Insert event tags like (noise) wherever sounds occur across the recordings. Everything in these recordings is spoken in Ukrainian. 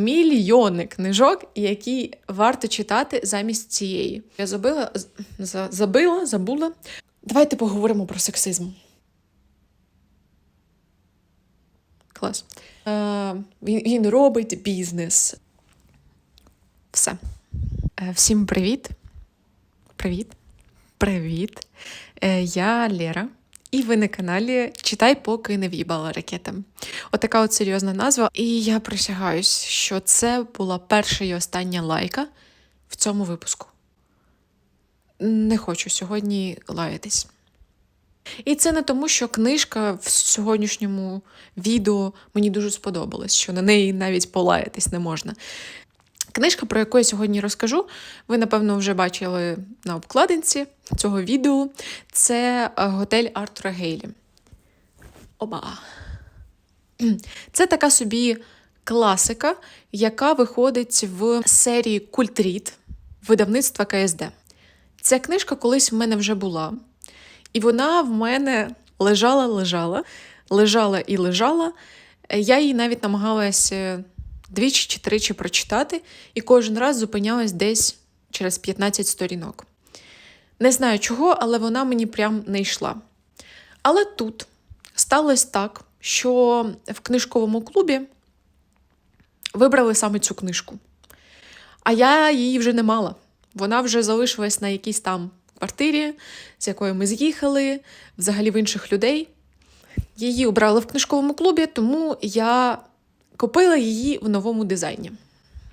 мільйони книжок, які варто читати замість цієї. Я забила, за- забила, забула. Давайте поговоримо про сексизм. Клас. Е, він, він робить бізнес. Все. Е, всім привіт. Привіт. Привіт. Е, я Лера. І ви на каналі Читай, поки не в'їбала ракетам. Отака от серйозна назва. І я присягаюсь, що це була перша і остання лайка в цьому випуску. Не хочу сьогодні лаятись. І це не тому, що книжка в сьогоднішньому відео мені дуже сподобалась, що на неї навіть полаятись не можна. Книжка, про яку я сьогодні розкажу, ви, напевно, вже бачили на обкладинці цього відео. Це е, готель Артура Гейлі. Оба. Це така собі класика, яка виходить в серії Культріт видавництва КСД. Ця книжка колись в мене вже була, і вона в мене лежала, лежала, лежала і лежала. Я її навіть намагалася двічі чи тричі прочитати, і кожен раз зупинялась десь через 15 сторінок. Не знаю чого, але вона мені прям не йшла. Але тут сталося так, що в книжковому клубі вибрали саме цю книжку. А я її вже не мала. Вона вже залишилась на якійсь там квартирі, з якої ми з'їхали, взагалі в інших людей. Її обрали в книжковому клубі, тому я купила її в новому дизайні.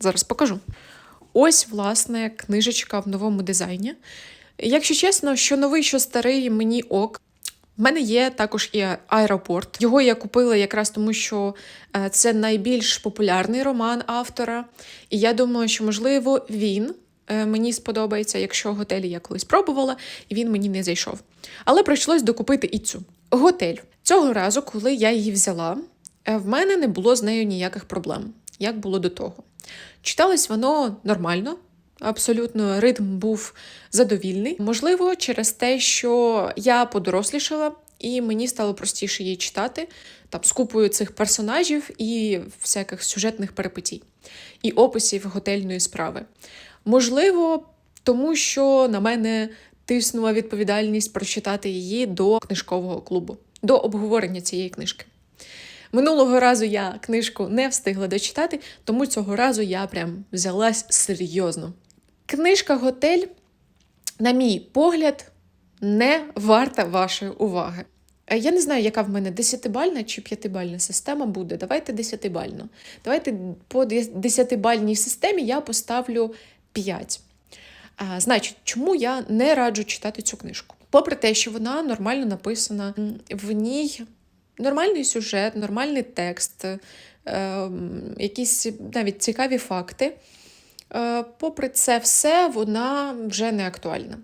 Зараз покажу. Ось, власне, книжечка в новому дизайні. Якщо чесно, що новий, що старий, мені ок. В мене є також і аеропорт. Його я купила якраз тому, що е, це найбільш популярний роман автора. І я думаю, що, можливо, він е, мені сподобається, якщо готелі я колись пробувала, і він мені не зайшов. Але прийшлось докупити і цю готель. Цього разу, коли я її взяла, в мене не було з нею ніяких проблем, як було до того. Читалось воно нормально, абсолютно ритм був задовільний. Можливо, через те, що я подорослішала, і мені стало простіше її читати, там з купою цих персонажів і всяких сюжетних перипетій, і описів готельної справи. Можливо, тому що на мене тиснула відповідальність прочитати її до книжкового клубу, до обговорення цієї книжки. Минулого разу я книжку не встигла дочитати, тому цього разу я прям взялась серйозно. Книжка Готель, на мій погляд, не варта вашої уваги. Е, Я не знаю, яка в мене десятибальна чи п'ятибальна система буде. Давайте десятибальну. Давайте по десятибальній системі я поставлю 5. А, значить, чому я не раджу читати цю книжку? Попри те, що вона нормально написана, в ній нормальний сюжет, нормальний текст, е, якісь навіть цікаві факти. Е, Попри це все, вона вже не актуальна.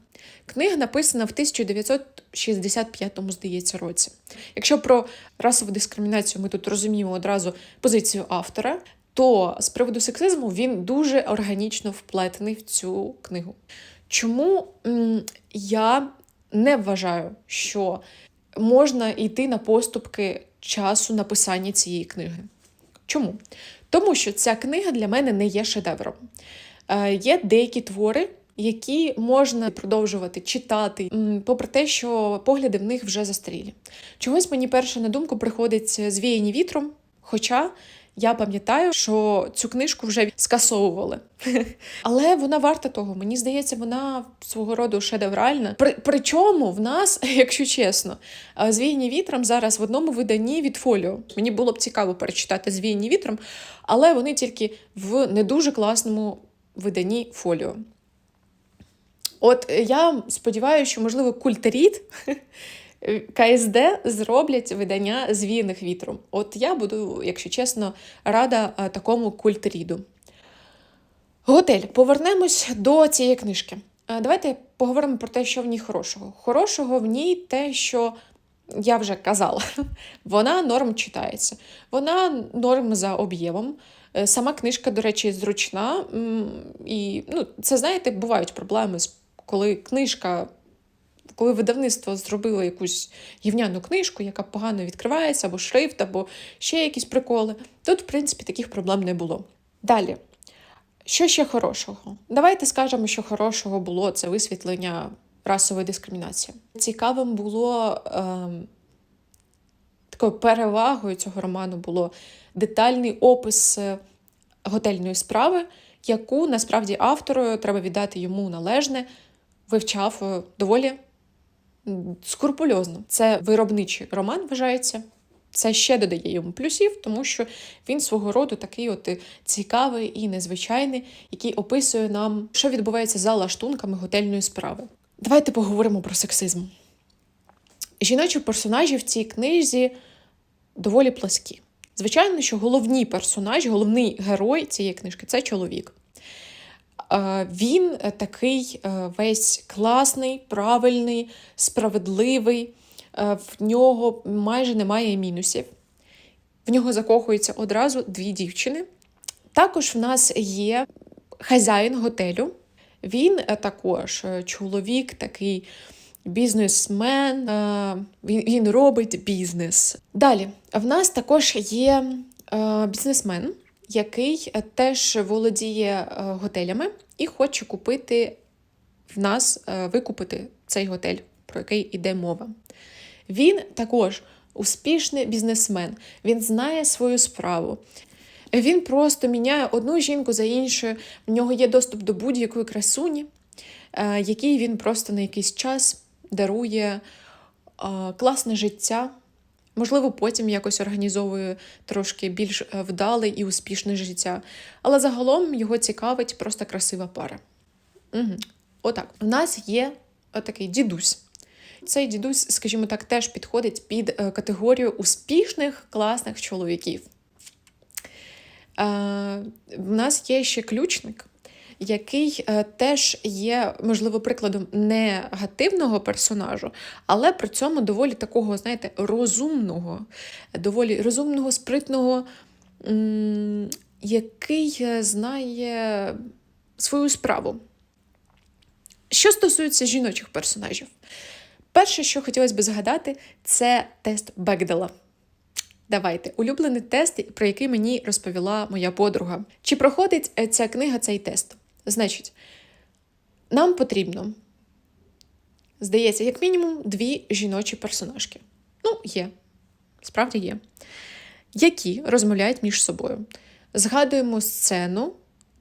Книга написана в 1965 здається, році. Якщо про расову дискримінацію ми тут розуміємо одразу позицію автора, то з приводу сексизму він дуже органічно вплетений в цю книгу. Чому я не вважаю, що можна йти на поступки часу написання цієї книги? Чому? Тому що ця книга для мене не є шедевром. Е, є деякі твори, які можна продовжувати читати, попри те, що погляди в них вже застарілі. Чогось мені перше на думку приходить звіяні вітром, хоча я пам'ятаю, що цю книжку вже скасовували. (laughs) Але вона варта того. Мені здається, вона свого роду шедевральна. При, причому в нас, (laughs) якщо чесно, е, звіяні вітром зараз в одному виданні від фоліо. Мені було б цікаво перечитати звіяні вітром, але вони тільки в не дуже класному виданні фоліо. От е, я сподіваюся, що, можливо, культеріт (laughs) КСД зроблять видання звіяних вітром. От я буду, якщо чесно, рада е, такому культеріду. Готель. Повернемось до цієї книжки. Е, Давайте поговоримо про те, що в ній хорошого. Хорошого в ній те, що я вже казала, (laughs) вона норм читається. Вона норм за об'ємом. Е, Сама книжка, до речі, зручна. І ну, це, знаєте, бувають проблеми, коли книжка, коли видавництво зробило якусь гівняну книжку, яка погано відкривається, або шрифт, або ще якісь приколи. Тут, в принципі, таких проблем не було. Далі. Що ще хорошого? Давайте скажемо, що хорошого було це висвітлення расової дискримінації. Цікавим було ем, такою перевагою цього роману було детальний опис е, готельної справи, яку насправді автору треба віддати йому належне, вивчав е, доволі скрупульозно. Це виробничий роман вважається. Це ще додає йому плюсів, тому що він свого роду такий от е, цікавий і незвичайний, який описує нам, що відбувається за лаштунками готельної справи. Давайте поговоримо про сексизм. Жіночі персонажі в цій книзі доволі пласкі. Звичайно, що головні персонажі, головний герой цієї книжки це чоловік. Він е, такий е, весь класний, правильний, справедливий. Е, В нього майже немає мінусів. В нього закохуються одразу дві дівчини. Також в нас є хазяїн готелю. Він також чоловік, такий бізнесмен, він, він робить бізнес. Далі, в нас також є бізнесмен, який е, теж володіє е, готелями і хоче купити в нас, е, викупити цей готель, про який йде мова. Він також успішний бізнесмен, він знає свою справу. Він просто міняє одну жінку за іншою. В нього є доступ до будь-якої красуні, який він просто на якийсь час дарує класне життя. Можливо, потім якось організовує трошки більш е, вдале і успішне життя. Але загалом його цікавить просто красива пара. Угу. Отак. У нас є такий дідусь. Цей дідусь, скажімо так, теж підходить під е, категорію успішних класних чоловіків. Е, в нас є ще ключник, який е, теж є, можливо, прикладом негативного персонажу, але при цьому доволі такого, знаєте, розумного, доволі розумного, спритного, який е, знає свою справу. Що стосується жіночих персонажів, перше, що хотілося б згадати, це тест Бекдела. Давайте, улюблений тест, про який мені розповіла моя подруга. Чи проходить е, ця книга цей тест? Значить, нам потрібно, здається, як мінімум, дві жіночі персонажки. Ну, є, справді є, які розмовляють між собою. Згадуємо сцену,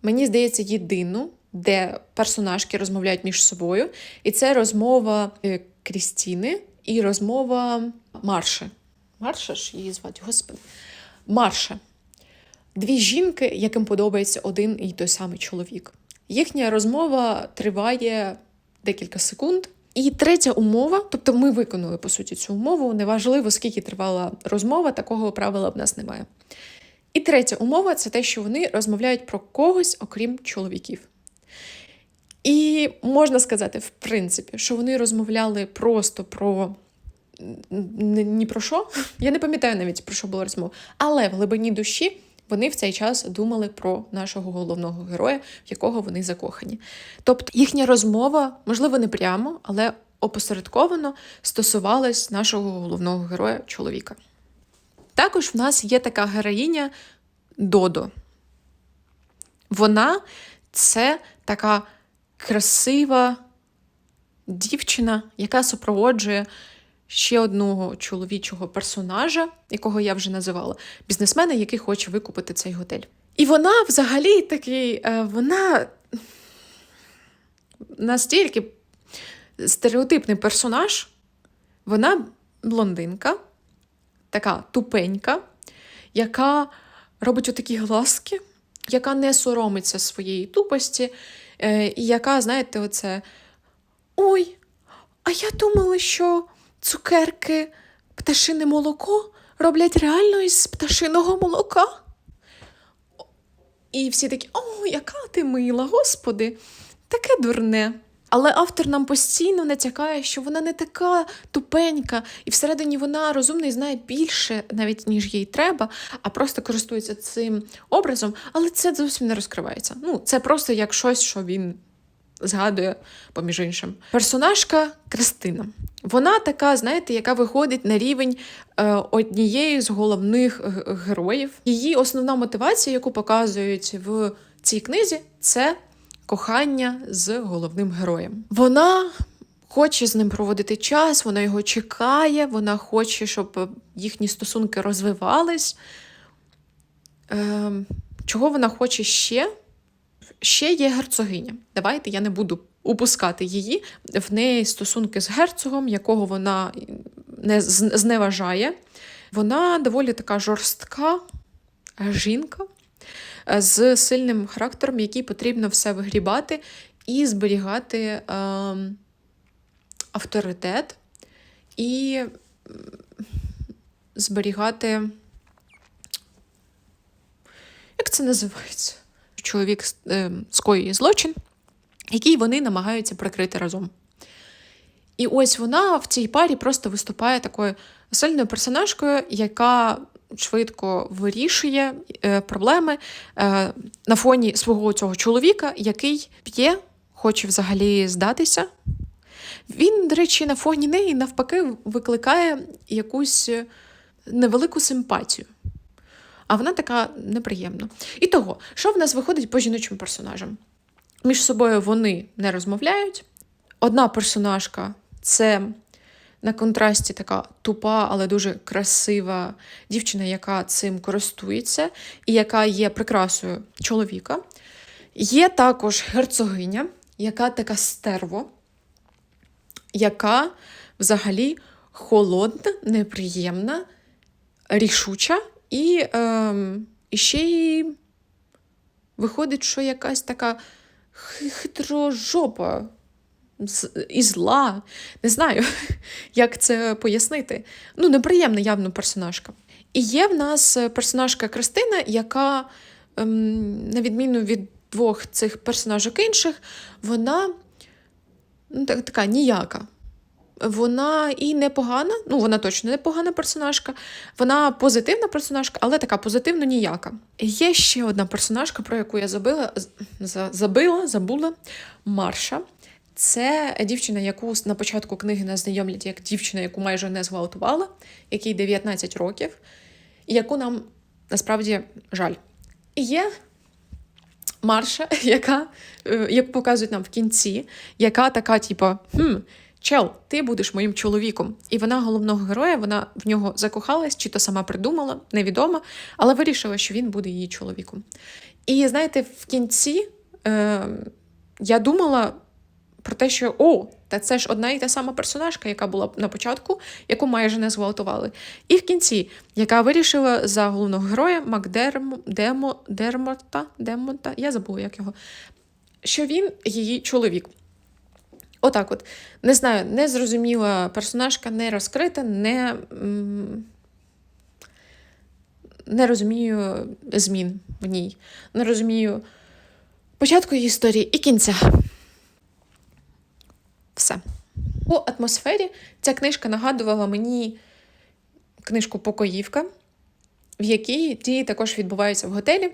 мені здається, єдину, де персонажки розмовляють між собою, і це розмова е, Крістіни і розмова Марши. Марша ж її звати, господи. Марша. Дві жінки, яким подобається один і той самий чоловік. Їхня розмова триває декілька секунд. І третя умова, тобто ми виконали по суті цю умову, неважливо, скільки тривала розмова, такого правила в нас немає. І третя умова це те, що вони розмовляють про когось, окрім чоловіків. І можна сказати, в принципі, що вони розмовляли просто про ні про що. (laughs) Я не пам'ятаю навіть про що була розмова. Але в глибині душі вони в цей час думали про нашого головного героя, в якого вони закохані. Тобто їхня розмова, можливо, не прямо, але опосередковано стосувалась нашого головного героя чоловіка. Також в нас є така героїня Додо. Вона це така красива дівчина, яка супроводжує ще одного чоловічого персонажа, якого я вже називала, бізнесмена, який хоче викупити цей готель. І вона взагалі такий, е, вона настільки стереотипний персонаж, вона блондинка, така тупенька, яка робить отакі глазки, яка не соромиться своєї тупості, е, і яка, знаєте, оце. Ой, а я думала, що цукерки пташине молоко роблять реально із пташиного молока. І всі такі, о, яка ти мила, господи, таке дурне. Але автор нам постійно натякає, що вона не така тупенька, і всередині вона розумна і знає більше, навіть ніж їй треба, а просто користується цим образом, але це зовсім не розкривається. Ну, це просто як щось, що він згадує, поміж іншим. Персонажка Кристина. Вона така, знаєте, яка виходить на рівень е, однієї з головних героїв. Її основна мотивація, яку показують в цій книзі, це кохання з головним героєм. Вона хоче з ним проводити час, вона його чекає, вона хоче, щоб їхні стосунки розвивались. Ем, чого вона хоче ще? Ще є герцогиня. Давайте я не буду упускати її. В неї стосунки з герцогом, якого вона не зневажає. Вона доволі така жорстка жінка е, з сильним характером, якій потрібно все вигрібати і зберігати ем, авторитет, і зберігати. Як це називається? Чоловік е, скоює злочин, який вони намагаються прикрити разом. І ось вона в цій парі просто виступає такою сильною персонажкою, яка швидко вирішує е, проблеми е, на фоні свого цього чоловіка, який п'є, хоче взагалі здатися. Він, до речі, на фоні неї навпаки викликає якусь невелику симпатію. А вона така неприємна. І того, що в нас виходить по жіночим персонажам? Між собою вони не розмовляють. Одна персонажка це на контрасті така тупа, але дуже красива дівчина, яка цим користується, і яка є прикрасою чоловіка. Є також герцогиня, яка така стерво, яка взагалі холодна, неприємна, рішуча, і, і ще й виходить, що якась така хи- хитрожопа і зла. Не знаю, (laughs) як це пояснити. Ну, неприємна явно персонажка. І є в нас е, персонажка Кристина, яка, ем, на відміну від двох цих персонажок інших, вона ну, так, така ніяка. Вона і непогана, ну вона точно не погана персонажка, вона позитивна персонажка, але така позитивно ніяка. Є ще одна персонажка, про яку я забила, забила, забула Марша. Це дівчина, яку на початку книги нас знайомлять як дівчина, яку майже не зґвалтувала, якій 19 років, і яку нам насправді жаль. І є Марша, (laughs) яка, е, як показують нам в кінці, яка така, типу, хм, чел, ти будеш моїм чоловіком. І вона головного героя, вона в нього закохалась, чи то сама придумала, невідомо, але вирішила, що він буде її чоловіком. І знаєте, в кінці е, я думала про те, що о, та це ж одна і та сама персонажка, яка була на початку, яку майже не зґвалтували. І в кінці, яка вирішила за головного героя Макдермо Демо, Дермота, я забула, як його, що він її чоловік. Отак от. Не знаю, не зрозуміла персонажка, не розкрита, не, не розумію змін в ній. Не розумію початку її історії і кінця. Все. По атмосфері ця книжка нагадувала мені книжку Покоївка, в якій дії також відбуваються в готелі,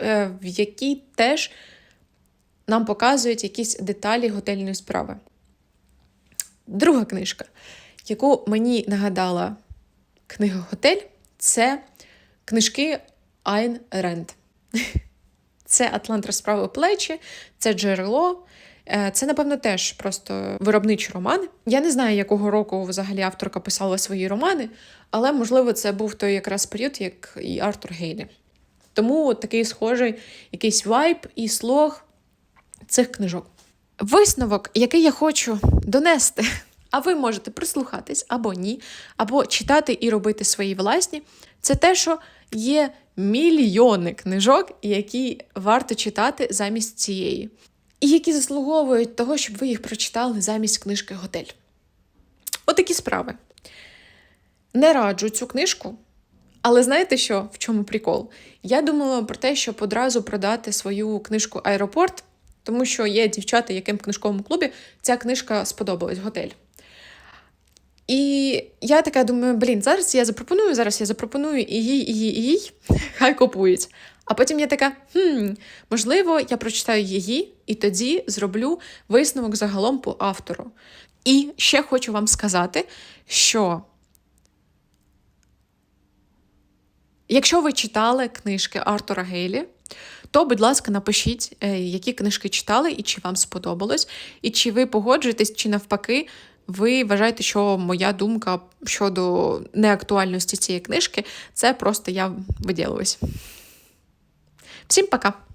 е, в якій теж нам показують якісь деталі готельної справи. Друга книжка, яку мені нагадала книга Готель, це книжки Айн Ренд. (laughs) Це Атлант розправив плечі, це джерело. Е, Це, напевно, теж просто виробничий роман. Я не знаю, якого року взагалі авторка писала свої романи, але, можливо, це був той якраз період, як і Артур Гейлі. Тому такий схожий якийсь вайб і слог цих книжок. Висновок, який я хочу донести, а ви можете прислухатись або ні, або читати і робити свої власні, це те, що є мільйони книжок, які варто читати замість цієї, і які заслуговують того, щоб ви їх прочитали замість книжки Готель. Отакі справи. Не раджу цю книжку, але знаєте що, в чому прикол? Я думала про те, щоб одразу продати свою книжку Аеропорт, тому що є дівчата, яким в книжковому клубі ця книжка сподобалась готель. І я така думаю, блін, зараз я запропоную, зараз я запропоную і їй, і їй, і їй, (laughs) хай купують. А потім я така, хм, можливо, я прочитаю її і тоді зроблю висновок загалом по автору. І ще хочу вам сказати, що якщо ви читали книжки Артура Гейлі, то, будь ласка, напишіть, е, які книжки читали і чи вам сподобалось, і чи ви погоджуєтесь, чи навпаки, ви вважаєте, що моя думка щодо неактуальності цієї книжки це просто я виділилась. Всім пока!